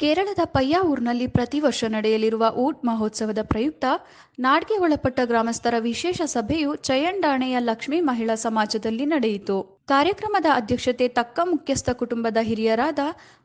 ಕೇರಳದ ಪಯ್ಯಾವೂರ್ನಲ್ಲಿ ಪ್ರತಿ ವರ್ಷ ನಡೆಯಲಿರುವ ಊಟ್ ಮಹೋತ್ಸವದ ಪ್ರಯುಕ್ತ ನಾಡ್ಗೆ ಒಳಪಟ್ಟ ಗ್ರಾಮಸ್ಥರ ವಿಶೇಷ ಸಭೆಯು ಚಯಂಡಾಣೆಯ ಲಕ್ಷ್ಮೀ ಮಹಿಳಾ ಸಮಾಜದಲ್ಲಿ ನಡೆಯಿತು. ಕಾರ್ಯಕ್ರಮದ ಅಧ್ಯಕ್ಷತೆ ತಕ್ಕ ಮುಖ್ಯಸ್ಥ ಕುಟುಂಬದ ಹಿರಿಯರಾದ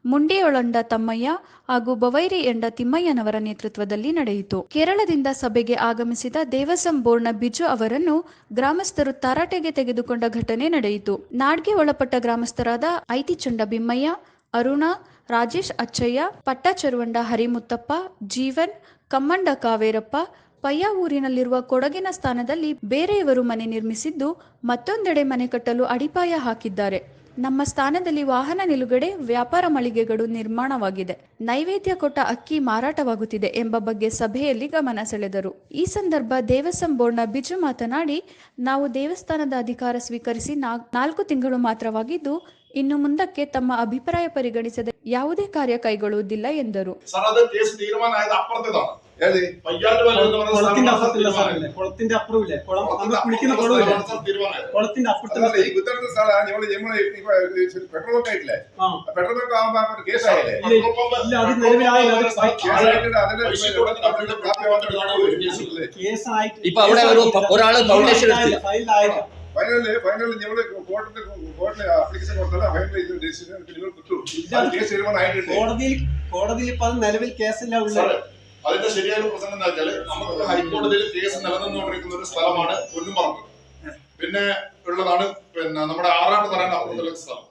ಮುಂಡಿಯೊಳಂಡ ತಮ್ಮಯ್ಯ ಹಾಗೂ ಬವೈರಿ ಎಂಡ ತಿಮ್ಮಯ್ಯನವರ ನೇತೃತ್ವದಲ್ಲಿ ನಡೆಯಿತು. ಕೇರಳದಿಂದ ಸಭೆಗೆ ಆಗಮಿಸಿದ ದೇವಸಂ ಬೋರ್ಡ್ನ ಬಿಜು ಅವರನ್ನು ಗ್ರಾಮಸ್ಥರು ತರಾಟೆಗೆ ತೆಗೆದುಕೊಂಡ ಘಟನೆ ನಡೆಯಿತು. ನಾಡ್ಗೆ ಒಳಪಟ್ಟ ಗ್ರಾಮಸ್ಥರಾದ ಐತಿಚಂಡ ಬಿಮ್ಮಯ್ಯ ಅರುಣ ರಾಜೇಶ್ ಅಚ್ಚಯ್ಯ, ಪಟ್ಟಚರುವಂಡ ಹರಿಮುತ್ತಪ್ಪ, ಜೀವನ್, ಕಮ್ಮಂಡ ಕಾವೇರಪ್ಪ, ಪಯ್ಯ ಊರಿನಲ್ಲಿರುವ ಕೊಡಗಿನ ಸ್ಥಾನದಲ್ಲಿ ಬೇರೆಯವರು ಮನೆ ನಿರ್ಮಿಸಿದ್ದು ಮತ್ತೊಂದೆಡೆ ಮನೆ ಕಟ್ಟಲು ಅಡಿಪಾಯ ಹಾಕಿದ್ದಾರೆ. ನಮ್ಮ ಸ್ಥಾನದಲ್ಲಿ ವಾಹನ ನಿಲುಗಡೆ ವ್ಯಾಪಾರ ಮಳಿಗೆಗಳು ನಿರ್ಮಾಣವಾಗಿದೆ. ನೈವೇದ್ಯ ಕೊಟ್ಟ ಅಕ್ಕಿ ಮಾರಾಟವಾಗುತ್ತಿದೆ ಎಂಬ ಬಗ್ಗೆ ಸಭೆಯಲ್ಲಿ ಗಮನ ಸೆಳೆದರು. ಈ ಸಂದರ್ಭ ದೇವಸಂ ಬೋರ್ಡ್ನ ಬಿಜು ಮಾತನಾಡಿ, ನಾವು ದೇವಸ್ಥಾನದ ಅಧಿಕಾರ ಸ್ವೀಕರಿಸಿ ನಾಲ್ಕು ತಿಂಗಳು ಮಾತ್ರವಾಗಿದ್ದು, ಇನ್ನು ಮುಂದಕ್ಕೆ ತಮ್ಮ ಅಭಿಪ್ರಾಯ ಪರಿಗಣಿಸದೆ ಯಾವುದೇ ಕಾರ್ಯ ಕೈಗೊಳ್ಳುವುದಿಲ್ಲ ಎಂದರು സർ അത് കേസ് തീരുമാനമായത് അപ്പുറത്തേതാണ് ഏത് പയ്യാട്ട് വല്ലം എന്ന് പറയുന്ന കുളത്തിന്റെ സ്ഥലമാണ് സർ അപ്പുറത്തുള്ള തീരുമാനമായത്. സ്ഥലമില്ലേ കുളത്തിന്റെ അപ്പുറമില്ലേ കുളം നമ്മൾ അപ്പുറത്തെ കുളിക്കുന്ന അപ്പുറത്തെ കുളമില്ലേ സ്ഥലമാണ് സർ തീരുമാനമായത്. കുളത്തിന്റെ അപ്പുറത്തുള്ള അതല്ല ഈ കുത്തനത്തെ സ്ഥലമാണ് നമ്മള് നമ്മള് ഇപ്പൊ പെട്രോൾ ബങ്ക് ആയിട്ടില്ലേ ആ പെട്രോൾ ബങ്ക് ആകുമ്പോ കേസായില്ലേ ഇല്ല, ഇല്ല, അത് നിലവിലായില്ല, അത് സർ, കേസായിട്ട് അതിന്റെ പൈസ കൊടുത്ത് അവരുടെ കാപ്പി മാത്രമാണ് ഒരു കേസ് ഉള്ളത്. കേസായിട്ട് ഇപ്പൊ അവിടെ ഒരു ഒരാള് ഫൗണ്ടേഷൻ എടുത്തില്ല. ഇത് ഡിസിഷൻ നിങ്ങൾ കിട്ടും അത് കേസ് തീരുമാനമായിട്ടുണ്ട് കോടതിയിൽ കോടതിയിൽ ഇപ്പൊ നിലവിൽ കേസില്ല ഉള്ളത്. അതിന്റെ ശരിയായ പ്രശ്നം എന്താ വെച്ചാൽ നമുക്ക് ഹൈക്കോടതിയിൽ കേസ് നിലനിന്നുകൊണ്ടിരിക്കുന്ന ഒരു സ്ഥലമാണ് പൊന്നുംപറമ്പ് പിന്നെ ഉള്ളതാണ് പിന്നെ നമ്മുടെ ആറാട്ട് തരാൻ അപ്പുറത്തുള്ള സ്ഥലം.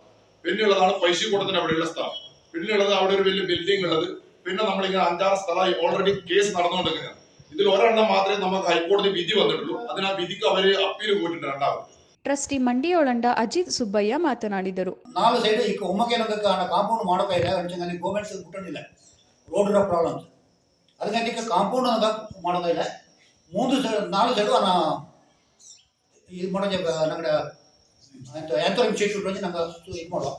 പിന്നെ ഉള്ളതാണ് പൈശിക്കൂടത്തിന് അവിടെയുള്ള സ്ഥലം. പിന്നെ ഉള്ളത് അവിടെ ഒരു വലിയ ബിൽഡിംഗ് ഉള്ളത്. പിന്നെ നമ്മളിങ്ങനെ അഞ്ചാറ് സ്ഥലമായി ഓൾറെഡി കേസ് നടന്നുകൊണ്ടിരിക്കുന്നത് ഇതിൽ ഒരെണ്ണം മാത്രമേ നമുക്ക് ഹൈക്കോടതി വിധി വന്നിട്ടുള്ളൂ അതിനാ വിധിക്ക് അവര് അപ്പീൽ പോയിട്ടുണ്ട് രണ്ടാമത് ಟ್ರಸ್ಟಿ ಮಂಡಿಯೊಳಂಡ ಅಜಿತ್ ಸುಬ್ಬಯ್ಯ ಮಾತನಾಡಿದರು ನಾಲ್ಕು ಸೈಡ್ ಈ ಒಮ್ಮಗೇನದಕ್ಕಾನ ಕಾಂಪೌಂಡ್ ಮಾಡೋಕೆ ಇಲ್ಲ ಹಂಚಂಗಲ್ಲಿ ಗೋರ್ಮೆಂಟ್ಸ್ ಬಿಟ್ಟಿಲ್ಲ ರೋಡ್ ಇರೋ ಪ್ರಾಬ್ಲಮ್ಸ್ ಅದಕ್ಕೆ ಈಗ ಕಾಂಪೌಂಡ್ ಅಂತ ಮಾಡೋಕೆ ಇಲ್ಲ ಮೂರು ಸೈಡ್ ನಾಲ್ಕು ಸೈಡ್ ಅನ್ನ ಇದು ಮಾಡೋ ನಂಗಡೆ ಎಂಥ ಇನ್ಸ್ಟಿಟ್ಯೂಟ್ ಬಂದು ನಂಗೆ ಇದು ಮಾಡೋ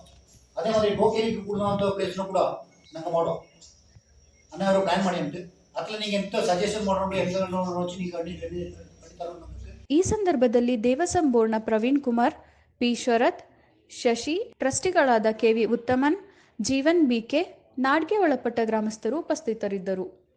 ಅದೇ ಮಾದರಿ ಗೋಕೇರಿ ಕೂಡ ಅಂತ ಪ್ಲೇಸ್ನ ಕೂಡ ನಂಗೆ ಮಾಡೋ ಅನ್ನೋ ಪ್ಲ್ಯಾನ್ ಮಾಡಿ ಅಂತ ಈ ಸಂದರ್ಭದಲ್ಲಿ ದೇವಸಂಬೋರ್ಣ Praveen Kumar, P. Sharath, Shashi, ಟ್ರಸ್ಟಿಗಳಾದ K V Uthaman, Jeevan B K ನಾಡ್ಗೆ ಒಳಪಟ್ಟ ಗ್ರಾಮಸ್ಥರು ಉಪಸ್ಥಿತರಿದ್ದರು.